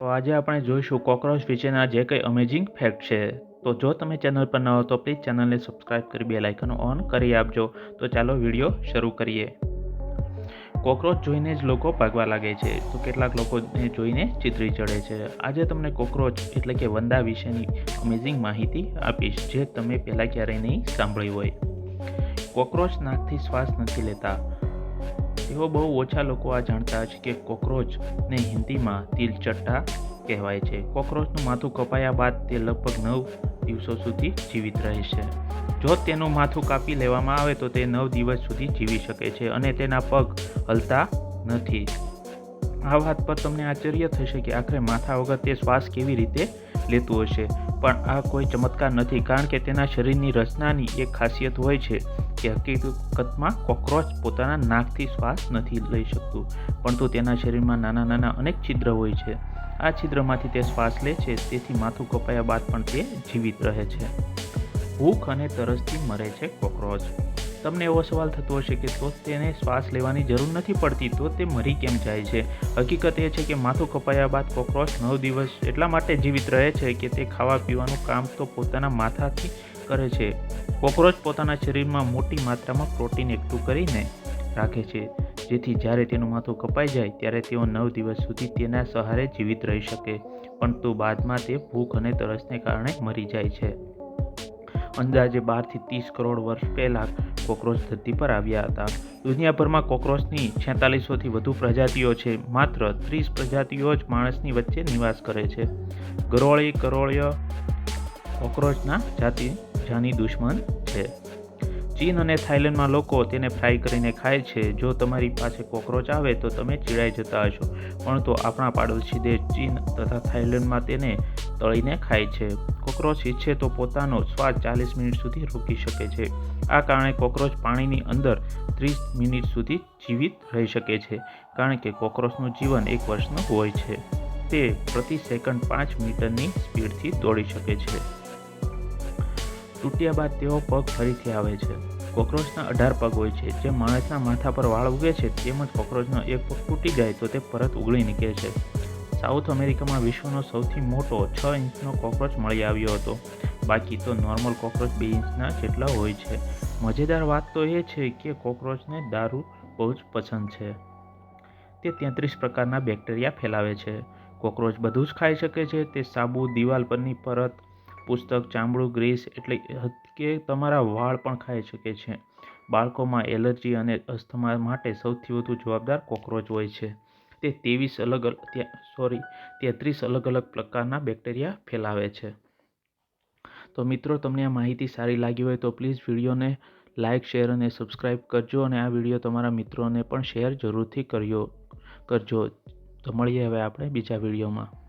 તો આજે આપણે જોઈશું કોક્રોચ વિશેના જે કંઈ અમેઝિંગ ફેક્ટ છે. તો જો તમે ચેનલ પર ન હો તો પ્લીઝ ચેનલને સબસ્ક્રાઇબ કરી બે લાઇકન ઓન કરી આપજો. તો ચાલો વીડિયો શરૂ કરીએ. કોક્રોચ જોઈને જ લોકો ભાગવા લાગે છે. તો કેટલાક લોકોને જોઈને ચિતરી ચડે છે. આજે તમને કોક્રોચ એટલે કે વંદા વિશેની અમેઝિંગ માહિતી આપીશ, જે તમે પહેલાં ક્યારેય નહીં સાંભળી હોય. કોક્રોચ નાકથી શ્વાસ નથી લેતા. એવો બહુ ઓછા લોકો આ જાણતા છે કે કોક્રોચને હિન્દીમાં તિલચટ્ટા કહેવાય છે. કોક્રોચનું માથું કપાયા બાદ તે લગભગ નવ દિવસો સુધી જીવિત રહે છે. જો તેનું માથું કાપી લેવામાં આવે તો તે નવ દિવસ સુધી જીવી શકે છે અને તેના પગ હલતા નથી. આ વાત પર તમને આશ્ચર્ય થશે કે આખરે માથા વગર તે શ્વાસ કેવી રીતે લેતું હશે? પણ આ કોઈ ચમત્કાર નથી, કારણ કે તેના શરીરની રચનાની એક ખાસિયત હોય છે. કે હકીકતમાં કોક્રોચ પોતાના નાકથી શ્વાસ નથી લઈ શકતું, પરંતુ તેના શરીરમાં નાના નાના અનેક છિદ્ર હોય છે. આ છિદ્રમાંથી તે શ્વાસ લે છે, તેથી માથું કપાયા બાદ પણ તે જીવિત રહે છે. ભૂખ અને તરસથી મરે છે કોક્રોચ. તમને એવો સવાલ થતો હશે કે તો તેને શ્વાસ લેવાની જરૂર નથી પડતી, તો તે મરી કેમ જાય છે? હકીકત એ છે કે માથું કપાયા બાદ કોક્રોચ નવ દિવસ એટલા માટે જીવિત રહે છે કે તે ખાવા પીવાનું કામ તો પોતાના માથાથી કરે છે. કોક્રોચ પોતાના શરીરમાં મોટી માત્રામાં પ્રોટીન એકઠું કરીને રાખે છે. જેથી જ્યારે તેનું માથું કપાઈ જાય, ત્યારે તેઓ નવ દિવસ સુધી તેના સહારે જીવિત રહી શકે. પરંતુ બાદમાં તે ભૂખ અને તરસને કારણે મરી જાય છે. અંદાજે બારથી ત્રીસ કરોડ વર્ષ પહેલાં કોક્રોચ ધરતી પર આવ્યા હતા. દુનિયાભરમાં કોક્રોચની છેતાલીસોથી વધુ પ્રજાતિઓ છે. માત્ર ત્રીસ પ્રજાતિઓ જ માણસની વચ્ચે નિવાસ કરે છે. ગરોળી, કરોળીય કોક્રોચના જાતિ જાની દુશ્મન છે. ચીન અને થાઇલેન્ડમાં લોકો તેને ફ્રાય કરીને ખાય છે. જો તમારી પાસે કોક્રોચ આવે તો તમે ચીડાઈ જતા હશો. પણ તો આપણા પાડોશી દેશ ચીન તથા થાઇલેન્ડમાં તેને તળીને ખાય છે. કોક્રોચ ઈચ્છે તો પોતાનો સ્વાદ ચાલીસ મિનિટ સુધી રોકી શકે છે. આ કારણે કોક્રોચ પાણીની અંદર ત્રીસ મિનિટ સુધી જીવિત રહી શકે છે, કારણ કે કોક્રોચનું જીવન એક વર્ષનું હોય છે. તે પ્રતિ સેકન્ડ પાંચ મીટરની સ્પીડથી દોડી શકે છે. તૂટ્યા બાદ તેઓ પગ ફરીથી આવે છે. કોક્રોચના અઢાર પગ હોય છે. જે માણસના માથા પર વાળ ઉગે છે તેમજ કોક્રોચનો એક પગ તૂટી જાય તો તે પરત ઉગળી નીકળે છે. સાઉથ અમેરિકામાં વિશ્વનો સૌથી મોટો છ ઇંચનો કોક્રોચ મળી આવ્યો હતો. બાકી તો નોર્મલ કોક્રોચ બે ઇંચના જેટલા હોય છે. મજેદાર વાત તો એ છે કે કોક્રોચને દારૂ બહુ જ પસંદ છે. તે તેત્રીસ પ્રકારના બેક્ટેરિયા ફેલાવે છે. કોક્રોચ બધું જ ખાઈ શકે છે. તે સાબુ, દિવાલ પરની પરત પુસ્તક, ચામડું, ગ્રીસ એટલે કે તમારા વાળ પણ ખાઈ શકે છે. બાળકોમાં એલર્જી અને અસ્થમા માટે સૌથી વધુ જવાબદાર કોક્રોચ હોય છે. તે ત્રેવીસ અલગ અલગ સોરી, તેત્રીસ અલગ અલગ પ્રકારના બેક્ટેરિયા ફેલાવે છે. તો મિત્રો, તમને આ માહિતી સારી લાગી હોય તો પ્લીઝ વિડીયોને લાઇક શેર અને સબસ્ક્રાઈબ કરજો અને આ વીડિયો તમારા મિત્રોને પણ શેર જરૂરથી કર્યો, કરજો. તો મળીએ હવે આપણે બીજા વિડીયોમાં.